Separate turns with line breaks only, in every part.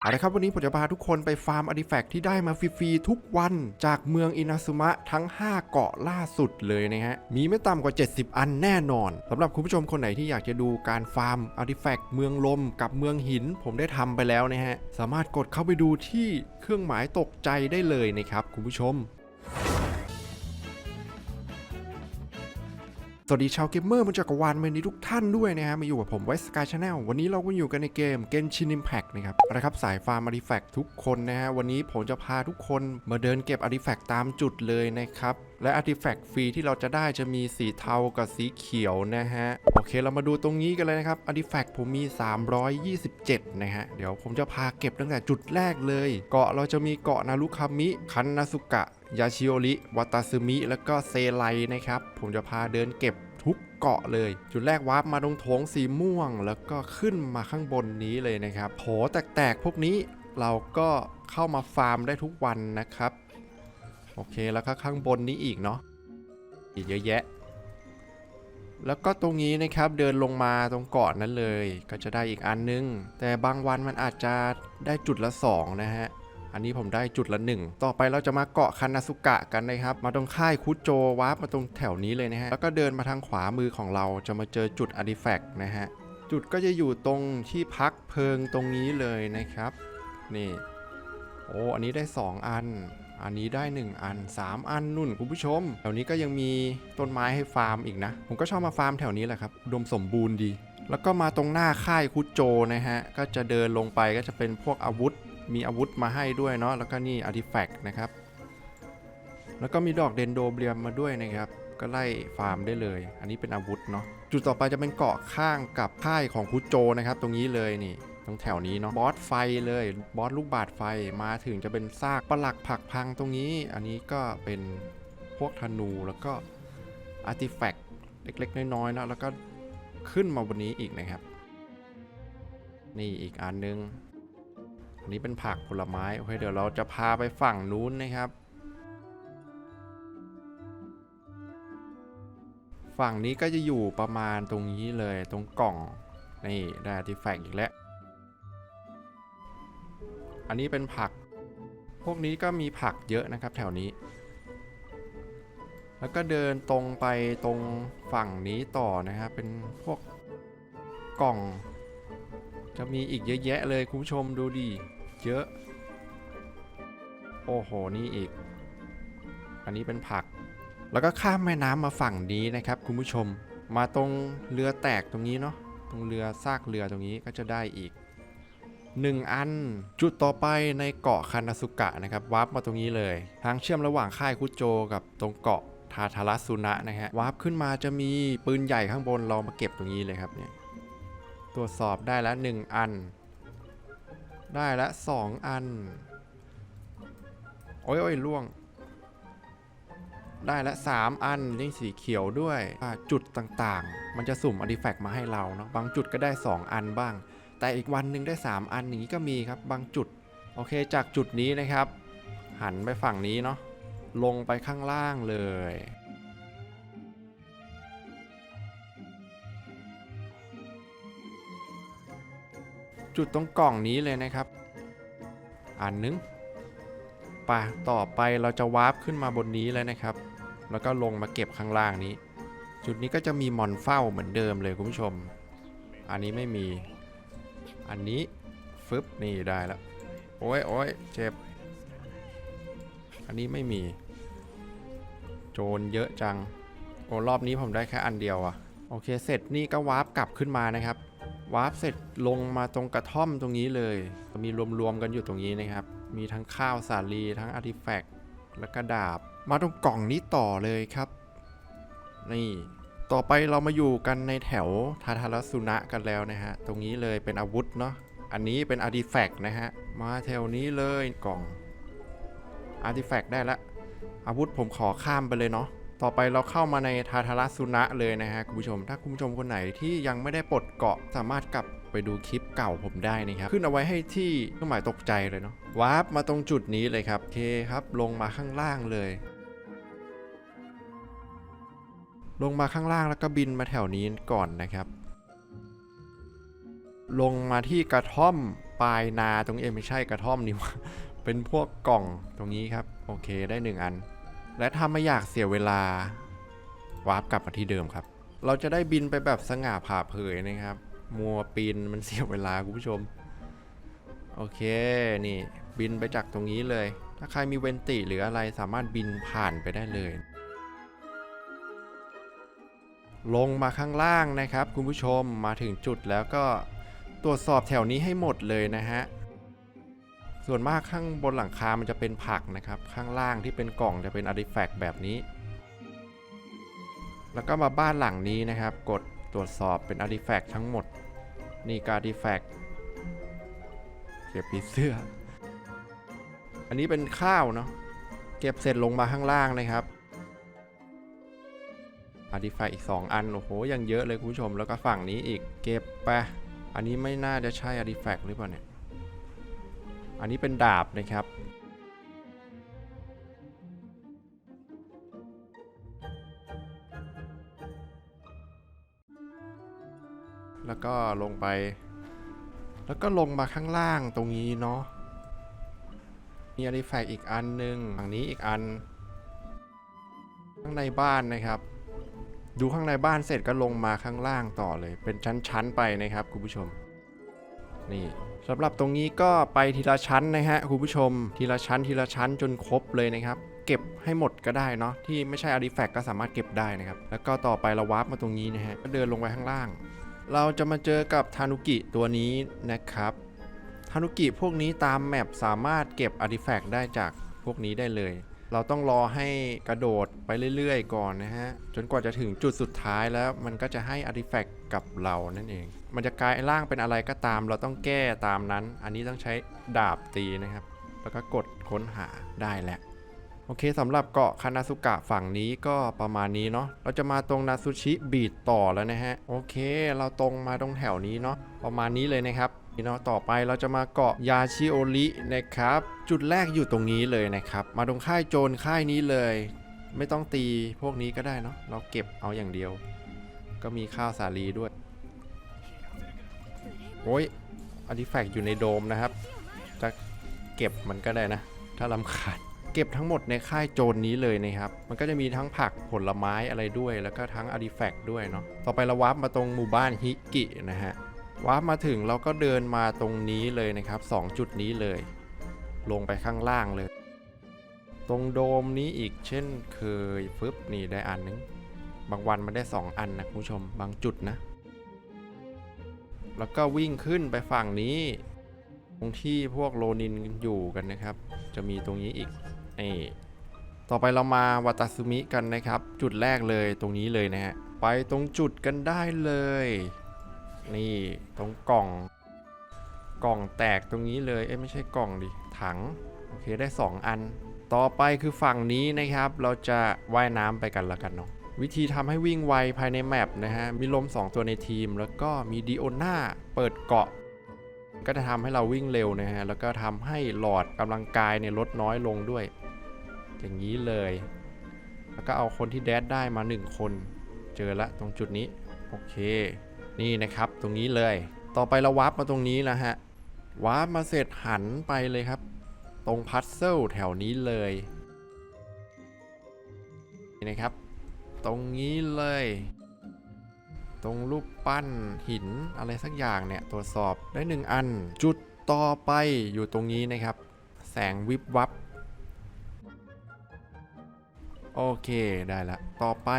เอาละครับวันนี้ผมจะพาทุกคนไปฟาร์มอาร์ติแฟกต์ที่ได้มาฟรีๆทุกวันจากเมืองอินาซุมะทั้ง 5 เกาะล่าสุดเลยนะฮะ มีไม่ต่ำกว่า 70 อันแน่นอนสำหรับคุณผู้ชมคนไหนที่อยากจะดูการฟาร์มอาร์ติแฟกต์เมืองลมกับเมืองหิน ผมได้ทำไปแล้วนะฮะ สามารถกดเข้าไปดูที่เครื่องหมายตกใจได้เลยนะครับคุณผู้ชม สวัสดีชาวเกมเมอร์บนจักรวาลเมนี้ทุกท่านด้วยนะฮะมาอยู่กับผมไวสกายชาแนลวันนี้เราก็อยู่กันในเกม Genshin Impact นะครับเอาละครับสายฟาร์มอาร์ติแฟกต์ทุกคนนะฮะวันนี้ผมจะพาทุกคนมาเดินเก็บอาร์ติแฟกต์ตามจุดเลยนะครับ และอาร์ติแฟกต์ฟรีที่เราจะได้จะมีสีเทากับสีเขียวนะฮะโอเคเรามาดูตรงนี้กันเลยนะครับอาร์ติแฟกต์ผมมี 327 นะฮะเดี๋ยวผมจะพาเก็บตั้งแต่จุดแรกเลย เกาะเราจะมีเกาะนารุคามิคันนาสุกะยาชิโอริวัตาซึมิ แล้วก็เซไลนะครับ ผมจะพาเดินเก็บ ทุกเกาะเลย จุดแรกวาร์ปมาตรงโถงสีม่วง แล้วก็ขึ้นมาข้างบนนี้เลยนะครับโถแตกๆพวกนี้เราก็เข้ามาฟาร์มได้ทุกวันนะครับ โอเคแล้วก็ข้างบนนี้อีกเนาะอีกเยอะแยะ แล้วก็ตรงนี้นะครับเดินลงมาตรงเกาะนั้นเลย ก็จะได้อีกอันนึง แต่บางวันมันอาจจะได้จุดละ 2 นะฮะ อันนี้ผมได้จุดละ1ต่อไปเราจะมาเกาะคันนาสุกะกันนะครับ มาตรงค่ายคุโจวาร์ปมาตรงแถวนี้เลยนะฮะ แล้วก็เดินมาทางขวามือของเราจะมาเจอจุดอาร์ติแฟกต์นะฮะ จุดก็จะอยู่ตรงที่พักเพลิงตรงนี้เลยนะครับ นี่ โอ้อันนี้ได้ 2 อัน อันนี้ได้ 1 อัน 3 อันนุ่นคุณผู้ชม แถวนี้ก็ยังมีต้นไม้ให้ฟาร์มอีกนะ ผมก็ชอบมาฟาร์มแถวนี้แหละครับดมสมบูรณ์ดี แล้วก็มาตรงหน้าค่ายคุโจนะฮะ ก็จะเดินลงไปก็จะเป็นพวกอาวุธ มีอาวุธมาให้ด้วยเนาะแล้วก็นี่อาร์ติแฟกต์นะครับ แล้วก็มีดอกเดนโดเบียมมาด้วยนะครับ ก็ไล่ฟาร์มได้เลย อันนี้เป็นอาวุธเนาะจุดต่อไปจะเป็นเกาะข้างกับค่ายของคุโจนะครับ ตรงนี้เลยนี่ตรงแถวนี้เนาะบอสไฟเลยบอสลูกบาศก์ไฟมาถึงจะเป็นซากปลักผักพังตรงนี้ อันนี้ก็เป็นพวกธนูแล้วก็อาร์ติแฟกต์เล็กๆน้อยๆนะแล้วก็ขึ้นมาบนนี้อีกนะครับ นี่อีกอันนึง นนี้เป็นผักผลไม้โอเคเดี๋ยวเราจะพาไปฝั่งนู้นนะครับ ฝั่งนี้ก็จะอยู่ประมาณตรงนี้เลยตรงกล่องนี่ได้อาร์ติแฟกต์อีกแล้ว อันนี้เป็นผัก พวกนี้ก็มีผักเยอะนะครับแถวนี้ แล้วก็เดินตรงไปตรงฝั่งนี้ต่อนะครับเป็นพวกกล่องจะมีอีกเยอะแยะเลยคุณผู้ชมดูดิ เยอะ โอ้โห นี่อีก อันนี้เป็นผัก แล้วก็ข้ามแม่น้ำมาฝั่งนี้นะครับ คุณผู้ชม มาตรงเรือแตกตรงนี้เนาะ ตรงเรือซากเรือตรงนี้ก็จะได้อีก 1 อัน จุดต่อไปในเกาะคานาสุกะนะครับวาร์ปมาตรงนี้เลย ทางเชื่อมระหว่างค่ายคุโจกับตรงเกาะทาทารัสุนะนะฮะวาร์ปขึ้นมาจะมีปืนใหญ่ข้างบนเรามาเก็บตรงนี้เลยครับเนี่ยตรวจสอบได้แล้ว 1 อัน ได้แล้ว2อัน โอ้ยโอ้ยล่วง ได้แล้ว3อันนี่สีเขียวด้วยจุดต่างๆ มันจะสุ่มอาร์ติแฟกต์มาให้เราเนาะบางจุดก็ได้ 2 อันบ้าง แต่อีกวันหนึ่งได้ 3 อันอย่างนี้ก็มีครับบางจุด โอเคจากจุดนี้นะครับ หันไปฝั่งนี้เนาะลงไปข้างล่างเลย จุดตรงกล่องนี้เลยนะครับ อันนึงไป่ะต่อไปเราจะวาร์ปขึ้นมาบนนี้เลยนะครับ แล้วก็ลงมาเก็บข้างล่างนี้ จุดนี้ก็จะมีมอนเฝ้าเหมือนเดิมเลยคุณผู้ชม อันนี้ไม่มี อันนี้ฟึบนี่ได้แล้ว โอ้ยโอ้ยเจ็บ อันนี้ไม่มี โจรเยอะจัง โอ้รอบนี้ผมได้แค่อันเดียวอะโอเค เสร็จนี่ก็วาร์ปกลับขึ้นมานะครับ วาร์ปเสร็จลงมาตรงกระท่อมตรงนี้เลย มีรวมๆกันอยู่ตรงนี้นะครับ มีทั้งข้าวสาลีทั้งอาร์ติแฟกต์แล้วก็ดาบ มาตรงกล่องนี้ต่อเลยครับ นี่ ต่อไปเรามาอยู่กันในแถวทาทารัสุนะกันแล้วนะฮะ ตรงนี้เลยเป็นอาวุธเนาะ อันนี้เป็นอาร์ติแฟกต์นะฮะ มาแถวนี้เลยกล่องอาร์ติแฟกต์ได้ละ อาวุธผมขอข้ามไปเลยเนาะ ต่อไปเราเข้ามาในทาทารัสุนะเลยนะฮะคุณผู้ชม ถ้าคุณผู้ชมคนไหนที่ยังไม่ได้ปลดเกาะสามารถกลับไปดูคลิปเก่าผมได้นะครับ ขึ้นเอาไว้ให้ที่เครื่องหมายตกใจเลยเนาะวาร์ปมาตรงจุดนี้เลยครับโอเคครับ ลงมาข้างล่างเลย ลงมาข้างล่างแล้วก็บินมาแถวนี้ก่อนนะครับ ลงมาที่กระท่อมปลายนาตรงเอ้ยไม่ใช่กระท่อมนี่ว่าเป็นพวกกล่องตรงนี้ครับ โอเคได้หนึ่งอัน และถ้าไม่อยากเสียเวลาวาร์ปกลับมาที่เดิมครับ เราจะได้บินไปแบบสง่าผ่าเผยนะครับ มัวปีนมันเสียเวลาคุณผู้ชม โอเคนี่บินไปจากตรงนี้เลย ถ้าใครมีเวนติหรืออะไรสามารถบินผ่านไปได้เลย ลงมาข้างล่างนะครับ คุณผู้ชมมาถึงจุดแล้วก็ตรวจสอบแถวนี้ให้หมดเลยนะฮะ ส่วนมากข้างบนหลังคา มันจะเป็นผักนะครับ ข้างล่างที่เป็นกล่องจะเป็นอาร์ติแฟกต์แบบนี้ แล้วก็มาบ้านหลังนี้นะครับ กดตรวจสอบเป็นอาร์ติแฟกต์ทั้งหมด นี่การอาร์ติแฟกต์เก็บผีเสื้อ อันนี้เป็นข้าวเนาะ เก็บเสร็จลงมาข้างล่างนะครับอาร์ติแฟกต์อีก 2 อัน โอ้โห ยังเยอะเลยคุณผู้ชม แล้วก็ฝั่งนี้อีก เก็บไป อันนี้ไม่น่าจะใช่อาร์ติแฟกต์หรือเปล่าเนี่ย อันนี้เป็นดาบนะครับ แล้วก็ลงไป แล้วก็ลงมาข้างล่างตรงนี้เนาะ มีอาริแฟกต์อีกอันหนึ่งฝั่งนี้อีกอัน ข้างในบ้านนะครับ ดูข้างในบ้านเสร็จก็ลงมาข้างล่างต่อเลย เป็นชั้นๆไปนะครับคุณผู้ชม นี่สำหรับตรงนี้ก็ไปทีละชั้นนะฮะคุณผู้ชม ทีละชั้นทีละชั้นจนครบเลยนะครับ เก็บให้หมดก็ได้เนาะที่ไม่ใช่อาร์ติแฟกต์ก็สามารถเก็บได้นะครับ แล้วก็ต่อไปเราวาร์ปมาตรงนี้นะฮะก็เดินลงไปข้างล่าง เราจะมาเจอกับทานุกิตัวนี้นะครับทานุกิพวกนี้ตามแมปสามารถเก็บอาร์ติแฟกต์ได้จากพวกนี้ได้เลย เราต้องรอให้กระโดดไปเรื่อยๆ ก่อนนะฮะจนกว่าจะถึงจุดสุดท้ายแล้วมันก็จะให้อาร์ติแฟกต์กับเรานั่นเอง มันจะกลายร่างเป็นอะไรก็ตาม เราต้องแก้ตามนั้น อันนี้ต้องใช้ดาบตีนะครับ แล้วก็กดค้นหาได้แหละโอเคสำหรับเกาะคานาสุกะฝั่งนี้ก็ประมาณนี้เนาะเราจะมาตรงนาซูชิบีดต่อแล้วนะฮะโอเค เราตรงมาตรงแถวนี้เนาะประมาณนี้เลยนะครับนี่เนาะต่อไปเราจะมาเกาะยาชิโอรินะครับ จุดแรกอยู่ตรงนี้เลยนะครับ มาตรงค่ายโจรค่ายนี้เลย ไม่ต้องตีพวกนี้ก็ได้เนาะเราเก็บเอาอย่างเดียว ก็มีข้าวสาลีด้วย โอ้ยอาร์ติแฟกต์อยู่ในโดมนะครับ จะเก็บมันก็ได้นะ ถ้าลำคาญเก็บทั้งหมดในค่ายโจรนี้เลยนะครับ มันก็จะมีทั้งผักผลไม้อะไรด้วย แล้วก็ทั้งอาร์ติแฟกต์ด้วยเนาะ ต่อไปเราวาร์ปมาตรงหมู่บ้านฮิกินะฮะ วาร์ปมาถึงเราก็เดินมาตรงนี้เลยนะครับสองจุดนี้เลย ลงไปข้างล่างเลย ตรงโดมนี้อีกเช่นเคยฟึบนี่ได้อันนึง บางวันมันได้ 2 อันนะคุณผู้ชม บางจุดนะ แล้วก็วิ่งขึ้นไปฝั่งนี้ ตรงที่พวกโลนินอยู่กันนะครับ จะมีตรงนี้อีกนี่ต่อไปเรามาวัตาซุมิกันนะครับ จุดแรกเลยตรงนี้เลยนะฮะไปตรงจุดกันได้เลย นี่ตรงกล่อง กล่องแตกตรงนี้เลยเอ้ยไม่ใช่กล่องดิถังโอเคได้ 2 อัน ต่อไปคือฝั่งนี้นะครับ เราจะว่ายน้ำไปกันละกันเนาะ วิธีทำให้วิ่งไวภายในแมปนะฮะ มีลม 2 ตัวในทีม แล้วก็มีดิโอน่าเปิดเกาะ ก็จะทำให้เราวิ่งเร็วนะฮะ แล้วก็ทำให้หลอดกำลังกายเนี่ยลดน้อยลงด้วย อย่างนี้เลย แล้วก็เอาคนที่แดดได้มา 1 คน เจอละตรงจุดนี้ โอเค นี่นะครับตรงนี้เลย ต่อไปเราวาร์ปมาตรงนี้แล้วฮะ วาร์ปมาเสร็จหันไปเลยครับ ตรงพัซเซิลแถวนี้เลยนี่นะครับ ตรงนี้เลย ตรงรูปปั้นหินอะไรสักอย่างเนี่ยตรวจสอบได้หนึ่งอัน จุดต่อไปอยู่ตรงนี้นะครับ แสงวิบวับ โอเคได้ละ ต่อไป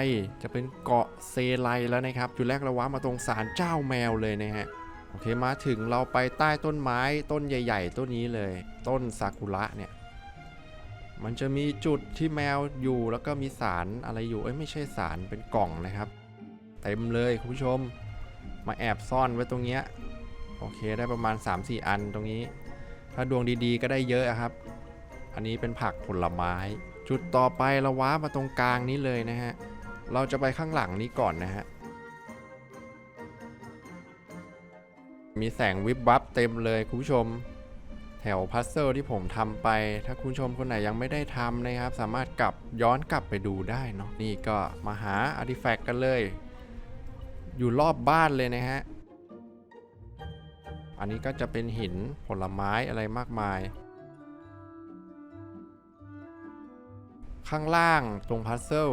จะเป็นเกาะเซไลแล้วนะครับ จุดแรกเราว้ามาตรงศาลเจ้าแมวเลยนะฮะโอเคมาถึงเราไปใต้ต้นไม้ต้นใหญ่ ๆ ต้นนี้เลย ต้นซากุระเนี่ย มันจะมีจุดที่แมวอยู่แล้วก็มีสารอะไรอยู่ เอ้ยไม่ใช่สารเป็นกล่องนะครับ เต็มเลยคุณผู้ชม มาแอบซ่อนไว้ตรงเนี้ยโอเคได้ประมาณ 3-4 อันตรงนี้ ถ้าดวงดีๆ ก็ได้เยอะครับ อันนี้เป็นผักผลไม้ จุดต่อไปเราว้ามาตรงกลางนี้เลยนะฮะ เราจะไปข้างหลังนี้ก่อนนะฮะ มีแสงวิบวับเต็มเลยคุณผู้ชม แถวพัซเซิลที่ผมทำไป ถ้าคุณชมคนไหนยังไม่ได้ทำนะครับ สามารถกลับย้อนกลับไปดูได้เนาะนี่ก็มาหาอาร์ติแฟกต์กันเลย อยู่รอบบ้านเลยนะฮะ อันนี้ก็จะเป็นหินผลไม้อะไรมากมาย ข้างล่างตรงพัซเซิล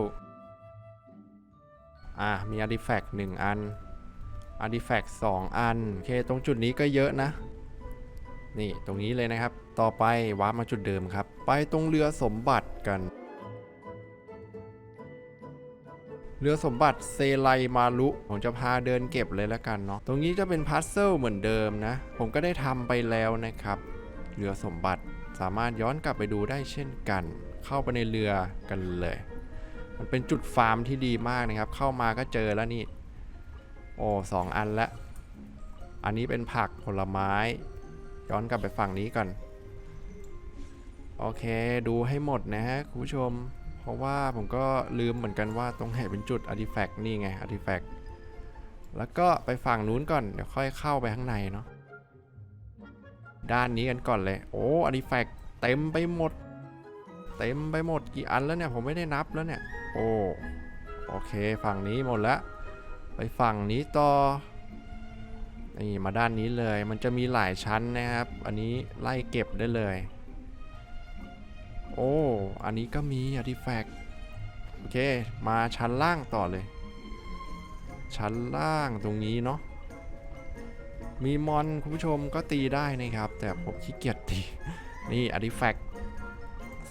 อะมีอาร์ติแฟกต์หนึ่งอันอาร์ติแฟกต์สองอัน โอเค ตรงจุดนี้ก็เยอะนะ นี่ตรงนี้เลยนะครับ ต่อไปวาร์ปมาจุดเดิมครับ ไปตรงเรือสมบัติกัน เรือสมบัติเซไลมารุผมจะพาเดินเก็บเลยแล้วกันเนาะตรงนี้จะเป็นพัซเซิลเหมือนเดิมนะ ผมก็ได้ทำไปแล้วนะครับ เรือสมบัติสามารถย้อนกลับไปดูได้เช่นกัน เข้าไปในเรือกันเลย มันเป็นจุดฟาร์มที่ดีมากนะครับ เข้ามาก็เจอแล้วนี่ โอ้สองอันละ อันนี้เป็นผักผลไม้ ย้อนกลับไปฝั่งนี้ก่อน โอเคดูให้หมดนะฮะคุณผู้ชม เพราะว่าผมก็ลืมเหมือนกันว่าตรงไหนเป็นจุด artifact นี่ไง artifact แล้วก็ไปฝั่งนู้นก่อน เดี๋ยวค่อยเข้าไปข้างในเนาะด้านนี้กันก่อนเลย โอ้ artifact เต็มไปหมด เต็มไปหมดกี่อันแล้วเนี่ย ผมไม่ได้นับแล้วเนี่ย โอ้ โอเค ฝั่งนี้หมดแล้วไปฝั่งนี้ต่อ นี่มาด้านนี้เลยมันจะมีหลายชั้นนะครับ อันนี้ไล่เก็บได้เลย โอ้ อันนี้ก็มีอาร์ติแฟกต์โอเค มาชั้นล่างต่อเลย ชั้นล่างตรงนี้เนาะมีมอนคุณผู้ชมก็ตีได้นะครับ แต่ผมขี้เกียจตี นี่อาร์ติแฟกต์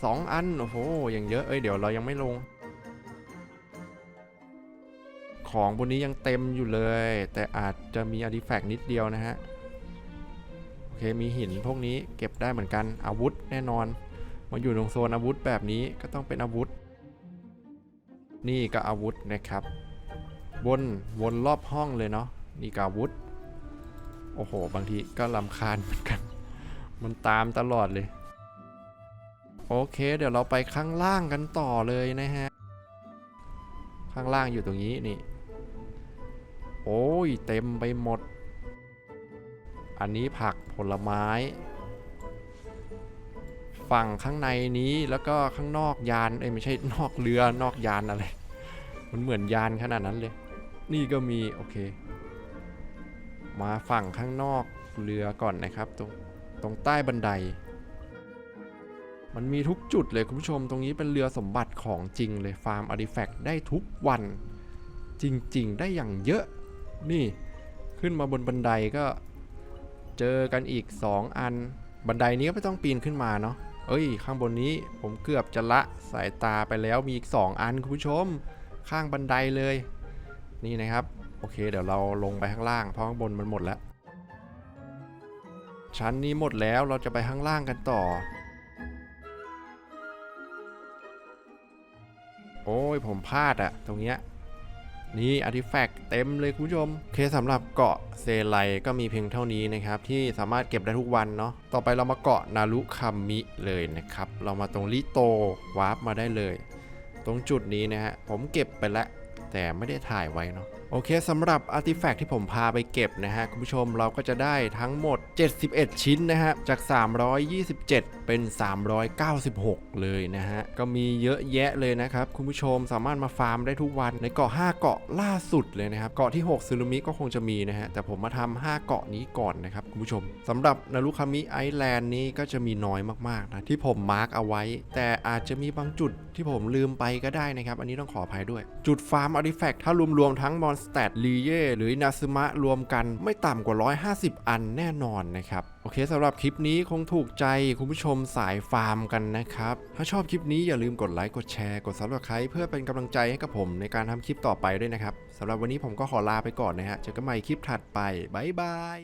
สองอัน โอ้โหอย่างเยอะ เอ้ยเดี๋ยวเรายังไม่ลง ของบนนี้ยังเต็มอยู่เลย แต่อาจจะมีอาร์ติแฟกต์นิดเดียวนะฮะ โอเค มีหินพวกนี้เก็บได้เหมือนกัน อาวุธแน่นอน มาอยู่ตรงโซนอาวุธแบบนี้ก็ต้องเป็นอาวุธ นี่ก็อาวุธนะครับ วนวนรอบห้องเลยเนาะ นี่ก็อาวุธ โอ้โห บางทีก็ลำคาญเหมือนกัน มันตามตลอดเลย โอเค เดี๋ยวเราไปข้างล่างกันต่อเลยนะฮะข้างล่างอยู่ตรงนี้นี่ โอ้ย เต็มไปหมด อันนี้ผักผลไม้ ฝั่งข้างในนี้แล้วก็ข้างนอกยาน เอ้ยไม่ใช่นอกเรือนอกยานอะไร มันเหมือนยานขนาดนั้นเลย นี่ก็มี โอเค มาฝั่งข้างนอกเรือก่อนนะครับ ตรงตรงใต้บันได มันมีทุกจุดเลยคุณผู้ชม ตรงนี้เป็นเรือสมบัติของจริงเลยฟาร์มอาร์ติแฟกต์ได้ทุกวันจริง ๆ ได้อย่างเยอะ นี่ขึ้นมาบนบันไดก็เจอกันอีก 2 อัน บันไดนี้ก็ไม่ต้องปีนขึ้นมาเนาะเอ้ย ข้างบนนี้ผมเกือบจะละสายตาไปแล้วมีอีก 2 อันคุณผู้ชม ข้างบันไดเลย นี่นะครับ โอเค เดี๋ยวเราลงไปข้างล่างเพราะข้างบนมันหมดแล้ว ชั้นนี้หมดแล้วเราจะไปข้างล่างกันต่อ โอ้ยผมพลาดอะตรงเนี้ย นี่อาร์ติแฟกต์เต็มเลยคุณผู้ชมโอเคสำหรับเกาะเซไลก็มีเพียงเท่านี้นะครับ ที่สามารถเก็บได้ทุกวันเนาะต่อไปเรามาเกาะนารุคามมิเลยนะครับ เรามาตรงลิโตวาร์ปมาได้เลย ตรงจุดนี้นะฮะผมเก็บไปแล้ว แต่ไม่ได้ถ่ายไว้เนาะโอเคสำหรับอาร์ติแฟกต์ที่ผมพาไปเก็บนะฮะ คุณผู้ชมเราก็จะได้ทั้งหมด 71 ชิ้นนะฮะ จาก 327 เป็น 396 เลยนะฮะ ก็มีเยอะแยะเลยนะครับ คุณผู้ชมสามารถมาฟาร์มได้ทุกวันในเกาะ 5 เกาะล่าสุดเลยนะครับ เกาะที่ 6 ซึรุมิก็คงจะมีนะฮะ แต่ผมมาทำ5เกาะนี้ก่อนนะครับ คุณผู้ชมสำหรับนารุคามิไอแลนด์นี้ก็จะมีน้อยมากๆนะที่ผมมาร์กเอาไว้ แต่อาจจะมีบางจุดที่ผมลืมไปก็ได้นะครับอันนี้ต้องขออภัยด้วย จุดฟาร์มอาร์ติแฟกต์ถ้ารวมๆทั้งมอนสเตตลีเย่หรือนาซึมะรวมกันไม่ต่ำกว่า 150 อันแน่นอนนะครับ โอเคสำหรับคลิปนี้คงถูกใจคุณผู้ชมสายฟาร์มกันนะครับ ถ้าชอบคลิปนี้อย่าลืมกดไลค์กดแชร์กด subscribe เพื่อเป็นกำลังใจให้กับผมในการทำคลิปต่อไปด้วยนะครับสำหรับวันนี้ผมก็ขอลาไปก่อนนะฮะเจอกันใหม่คลิปถัดไปบ๊ายบาย